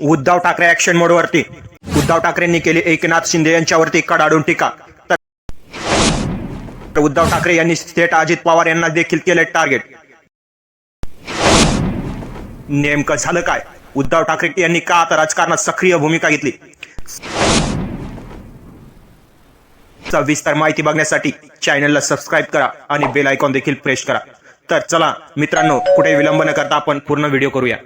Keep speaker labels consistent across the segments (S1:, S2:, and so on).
S1: Uddhav Thackeray action मोडवरती उद्धव ठाकरेंनी केली एकनाथ शिंदे यांच्यावरती कडाडून टीका. तर उद्धव ठाकरे यांनी थेट अजित पवार यांना देखील केले टार्गेट नेमकं झालं काय? उद्धव ठाकरे यांनी का आता राजकारणात सक्रिय भूमिका घेतली? सविस्तर माहिती बघण्यासाठी चॅनलला सबस्क्राईब करा आणि बेल आयकॉन देखील प्रेस करा. तर चला मित्रांनो कुठे विलंब न करता आपण पूर्ण व्हिडिओ करूया.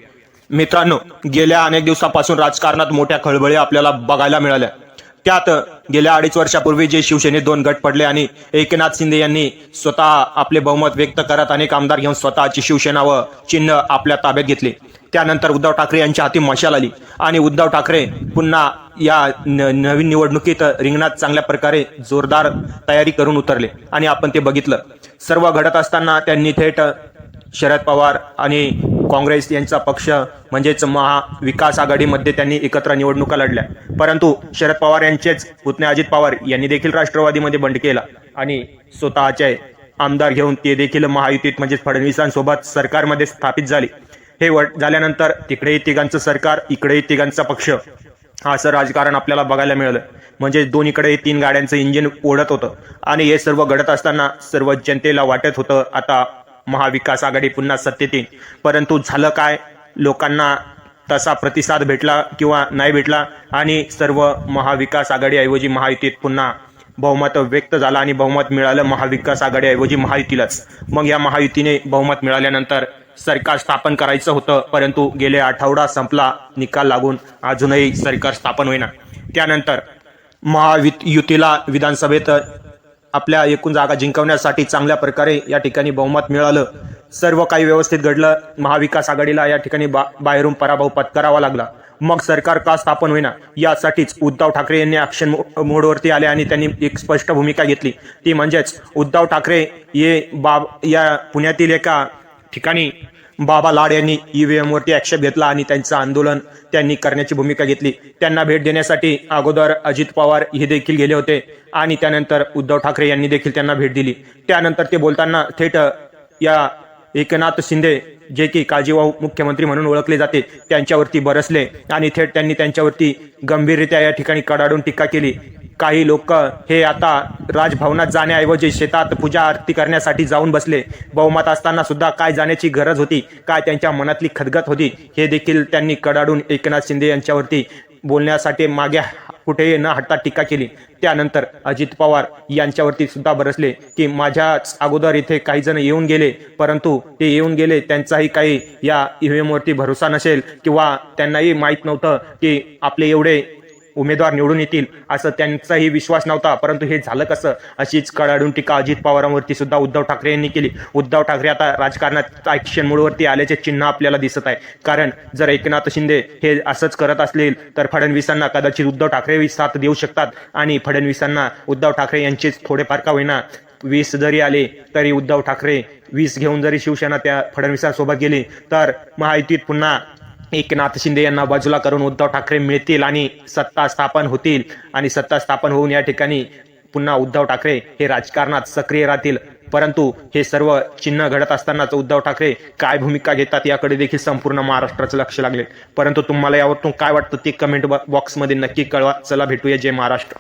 S1: मित्रांनो गेल्या अनेक दिवसापासून राजकारणात मोठ्या खळबळी आपल्याला बघायला मिळाल्या. त्यात गेल्या अडीच वर्षापूर्वी जे शिवसेनेत दोन गट पडले आणि एकनाथ शिंदे यांनी स्वतः आपले बहुमत व्यक्त करत अनेक आमदार घेऊन स्वतःची शिवसेना व चिन्ह आपल्या ताब्यात घेतले. त्यानंतर उद्धव ठाकरे यांच्या हाती मशाल आली आणि उद्धव ठाकरे पुन्हा या न नवीन निवडणुकीत रिंगणात चांगल्या प्रकारे जोरदार तयारी करून उतरले आणि आपण ते बघितलं. सर्व घडत असताना त्यांनी थेट शरद पवार आणि काँग्रेस यांचा पक्ष म्हणजेच महाविकास आघाडीमध्ये त्यांनी एकत्र निवडणुका लढल्या. परंतु शरद पवार यांचेच पुतणे अजित पवार यांनी देखील राष्ट्रवादीमध्ये बंड केला. आणि स्वतःचे आमदार घेऊन ते देखील महायुतीत म्हणजेच फडणवीसांसोबत सरकारमध्ये स्थापित झाले. हे वट झाल्यानंतर तिकडेही तिघांचं सरकार इकडेही तिघांचा पक्ष. असं राजकारण आपल्याला बघायला मिळालं. म्हणजे दोन्हीकडे तीन गाड्यांचं इंजिन ओढत होतं. आणि हे सर्व घडत असताना सर्व जनतेला वाटत होतं आता महाविकास आघाडी पुन्हा सत्तेत येईल. परंतु झालं काय? लोकांना तसा प्रतिसाद भेटला किंवा नाही भेटला आणि सर्व महाविकास आघाडीऐवजी महायुतीत पुन्हा बहुमत व्यक्त झालं आणि बहुमत मिळालं महाविकास आघाडीऐवजी महायुतीलाच. मग या महायुतीने बहुमत मिळाल्यानंतर सरकार स्थापन करायचं होतं परंतु गेले आठवडा संपला निकाल लागून अजूनही सरकार स्थापन होईना. त्यानंतर महावित युतीला विधानसभेत आपल्या एकूण जागा जिंकवण्यासाठी चांगल्या प्रकारे या ठिकाणी बहुमत मिळालं. सर्व काही व्यवस्थित घडलं. महाविकास आघाडीला या ठिकाणी बा बाहेरून पराभव पत्करावा लागला. मग सरकार का स्थापन होईना यासाठीच उद्धव ठाकरे यांनी ऍक्शन मोडवरती आले आणि त्यांनी एक स्पष्ट भूमिका घेतली. ती म्हणजेच उद्धव ठाकरे हे बाब या पुण्यातील एका ठिकाणी बाबा लाड यांनी ईव्हीएम वरती आक्षेप घेतला आणि त्यांचं आंदोलन त्यांनी करण्याची भूमिका घेतली. त्यांना भेट देण्यासाठी अगोदर अजित पवार हे देखील गेले होते आणि त्यानंतर उद्धव ठाकरे यांनी देखील त्यांना भेट दिली. त्यानंतर ते बोलताना थेट या एकनाथ शिंदे जे की काळजीवाहू मुख्यमंत्री म्हणून ओळखले जाते त्यांच्यावरती बरसले आणि थेट त्यांनी त्यांच्यावरती गंभीररित्या या ठिकाणी कडाडून टीका केली. काही लोक हे आता राजभवनात जाण्याऐवजी शेतात पूजा आरती करण्यासाठी जाऊन बसले. बहुमत असताना सुद्धा काय जाण्याची गरज होती काय त्यांच्या मनातली खदगत होती हे देखील त्यांनी कडाडून एकनाथ शिंदे यांच्यावरती बोलण्यासाठी मागे कुठेही न हटता टीका केली. त्यानंतर अजित पवार यांच्यावरती सुद्धा बरसले की माझ्याच अगोदर इथे काही जण येऊन गेले परंतु ते येऊन गेले त्यांचाही काही या ईव्हीएमवरती भरोसा नसेल किंवा त्यांनाही माहीत नव्हतं की आपले एवढे उमेदवार निवडून येतील असं त्यांचाही विश्वास नव्हता. परंतु हे झालं कसं? अशीच कडाडून टीका अजित पवारांवरती सुद्धा उद्धव ठाकरे यांनी केली. उद्धव ठाकरे आता राजकारणात ऍक्शन मूळवरती आल्याचे चिन्ह आपल्याला दिसत आहे. कारण जर एकनाथ शिंदे हे असंच करत असतील तर फडणवीसांना कदाचित उद्धव ठाकरे साथ देऊ शकतात आणि फडणवीसांना उद्धव ठाकरे यांचेच थोडेफार का होईना वीस जरी आले तरी उद्धव ठाकरे वीस घेऊन जरी शिवसेना त्या फडणवीसांसोबत गेली तर महायुतीत पुन्हा एकनाथ शिंदे यांना बाजूला करून उद्धव ठाकरे मिळतील आणि सत्ता स्थापन होतील. आणि सत्ता स्थापन होऊन या ठिकाणी पुन्हा उद्धव ठाकरे हे राजकारणात सक्रिय राहतील. परंतु हे सर्व चिन्ह घडत असतानाच उद्धव ठाकरे काय भूमिका घेतात याकडे देखील संपूर्ण महाराष्ट्राचं लक्ष लागले. परंतु तुम्हाला यावरतून काय वाटतं ते कमेंट बॉक्समध्ये नक्की कळवा. चला भेटूया जय महाराष्ट्र.